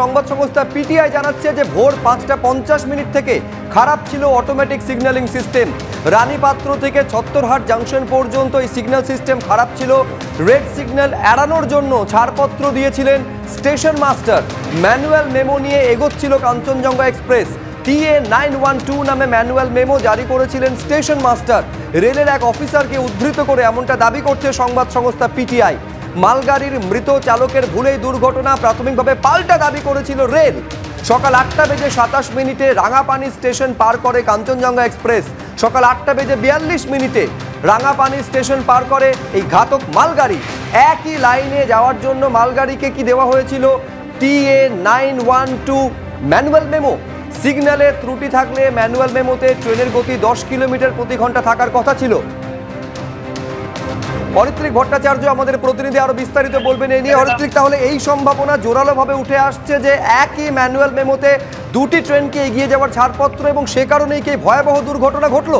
সংবাদ সংস্থা পিটিআই জানাচ্ছে যে ভোর পাঁচটা পঞ্চাশ মিনিট থেকে খারাপ ছিল অটোমেটিক সিগন্যালিং সিস্টেম রানীপাত্র থেকে ছত্তরহাট জাংশন পর্যন্ত এই সিগন্যাল সিস্টেম খারাপ ছিল। রেড সিগন্যাল এড়ানোর জন্য ছাড়পত্র দিয়েছিলেন স্টেশন মাস্টার ম্যানুয়াল মেমো নিয়ে এগোচ্ছিল Kanchenjunga express TA nine one two নামে ম্যানুয়াল মেমো জারি করেছিলেন স্টেশন মাস্টার রেলের এক অফিসারকে উদ্ধৃত করে এমনটা দাবি করছে সংবাদ সংস্থা পিটিআই। মালগাড়ির মৃত চালকের ভুলেই দুর্ঘটনা প্রাথমিকভাবে পাল্টা দাবি করেছিল রেল। সকাল আটটা বেজে সাতাশ মিনিটে রাঙাপানি স্টেশন পার করে কাঞ্চনজঙ্ঘা এক্সপ্রেস। সকাল আটটা বেজে বিয়াল্লিশ মিনিটে রাঙাপানি স্টেশন পার করে এই ঘাতক মালগাড়ি। একই লাইনে যাওয়ার জন্য মালগাড়িকে কি দেওয়া হয়েছিল? TA nine one two manual memo. সিগন্যালে ত্রুটি থাকলে ম্যানুয়াল মেমোতে ট্রেনের গতি দশ কিলোমিটার প্রতি ঘণ্টা থাকার কথা ছিল। অরিত্রিক ভট্টাচার্য আমাদের প্রতিনিধি আরও বিস্তারিত বলবেন। এই নিয়ে অরিত্রিক তাহলে এই সম্ভাবনা জোরালোভাবে উঠে আসছে যে একই ম্যানুয়াল মেমোতে দুটি ট্রেনকে এগিয়ে যাওয়ার ছাড়পত্র এবং সে কারণেই কি ভয়াবহ দুর্ঘটনা ঘটলো?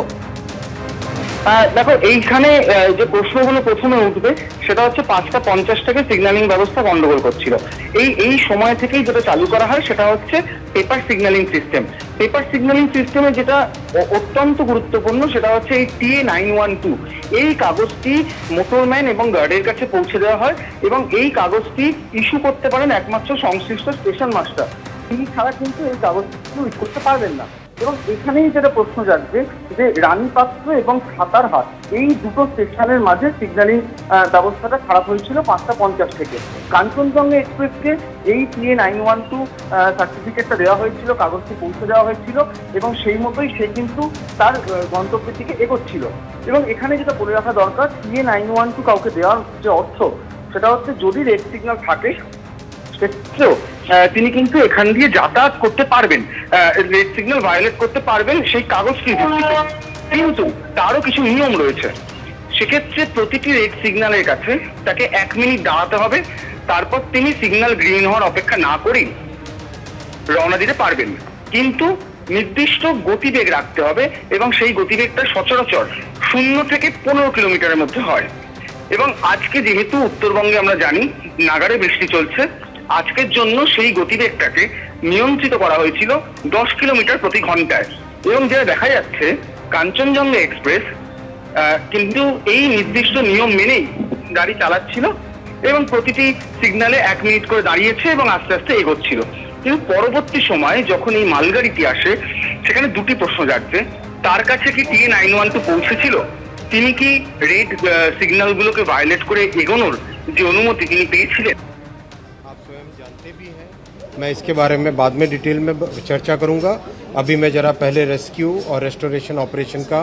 দেখো, এইখানে যে প্রশ্নগুলো প্রথমে উঠবে, সেটা হচ্ছে পাঁচটা পঞ্চাশ থেকে সিগন্যালিং ব্যবস্থা গন্ডগোল করছিল। এই এই সময় থেকেই যেটা চালু করা হয়, সেটা হচ্ছে paper signalling system paper signalling সিস্টেমে যেটা অত্যন্ত গুরুত্বপূর্ণ, সেটা হচ্ছে এই টিএ নাইন ওয়ান টু এই কাগজটি মোটরম্যান এবং গার্ডের কাছে পৌঁছে দেওয়া হয় এবং এই কাগজটি ইস্যু করতে পারেন একমাত্র সংশ্লিষ্ট স্টেশন মাস্টার তিনি ছাড়া কিন্তু এই কাগজটি ইস্যু করতে পারবেন না। এবং এখানেই যেটা প্রশ্ন জাগছে যে রানী পাত্র এবং সাতারহাট এই দুটো স্টেশনের মাঝে সিগন্যালিং ব্যবস্থাটা খারাপ হয়েছিল পাঁচটা পঞ্চাশ থেকে। কাঞ্চনজঙ্ঘা এক্সপ্রেসকে এই টিএ নাইন ওয়ান টু সার্টিফিকেটটা দেওয়া হয়েছিল কাগজটি পৌঁছে দেওয়া হয়েছিল এবং সেই মতোই সে কিন্তু তার গন্তব্যের দিকে এগোচ্ছিল। এবং এখানে যেটা বলে রাখা দরকার টিএ নাইন ওয়ান টু কাউকে দেওয়ার যে অর্থ, সেটা হচ্ছে যদি রেড সিগন্যাল থাকে, সেক্ষেত্রেও তিনি কিন্তু এখান দিয়ে যাতায়াত করতে পারবেন। রেড সিগন্যাল ভায়োলেট করতে পারবেন সেই ভিত্তিতে। কিন্তু তারও কিছু নিয়ম রয়েছে। সেক্ষেত্রে প্রতিটি রেড সিগন্যালের কাছে তাকে এক মিনিট দাঁড়াতে হবে। তারপর তিনি সিগন্যাল গ্রিন হওয়ার অপেক্ষা না করেই রওনা দিতে পারবেন। কিন্তু নির্দিষ্ট গতিবেগ রাখতে হবে এবং সেই গতিবেগটা সচরাচর শূন্য থেকে পনেরো কিলোমিটারের মধ্যে হয়। এবং আজকে যেহেতু উত্তরবঙ্গে আমরা জানি নাগারে বৃষ্টি চলছে আজকের জন্য সেই গতিবেগটাকে নিয়ন্ত্রিত করা হয়েছিল দশ কিলোমিটার প্রতি ঘন্টায়। এবং যেটা দেখা যাচ্ছে, কাঞ্চনজঙ্ঘা এক্সপ্রেস কিন্তু এই নির্দিষ্ট নিয়ম মেনেই গাড়ি চালাচ্ছিল এবং প্রতিটি সিগনালে এক মিনিট করে দাঁড়িয়েছে এবং আস্তে আস্তে এগোচ্ছিল। কিন্তু পরবর্তী সময়ে যখন এই মালগাড়িটি আসে, সেখানে দুটি প্রশ্ন জাগছে। তার কাছে কি টিএ নাইন ওয়ান টু পৌঁছেছিল? তিনি কি রেড সিগন্যালগুলোকে ভায়োলেট করে এগোনোর যে অনুমতি তিনি পেয়েছিলেন? मैं इसके बारे में बाद में डिटेल में चर्चा करूँगा अभी मैं ज़रा पहले रेस्क्यू और रेस्टोरेशन ऑपरेशन का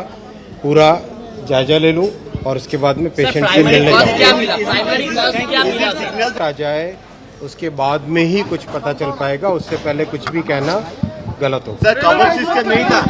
पूरा जायजा ले लूँ और उसके बाद में पेशेंट से मिलने आ जाए उसके बाद में ही कुछ पता चल पाएगा उससे पहले कुछ भी कहना गलत हो सर नहीं था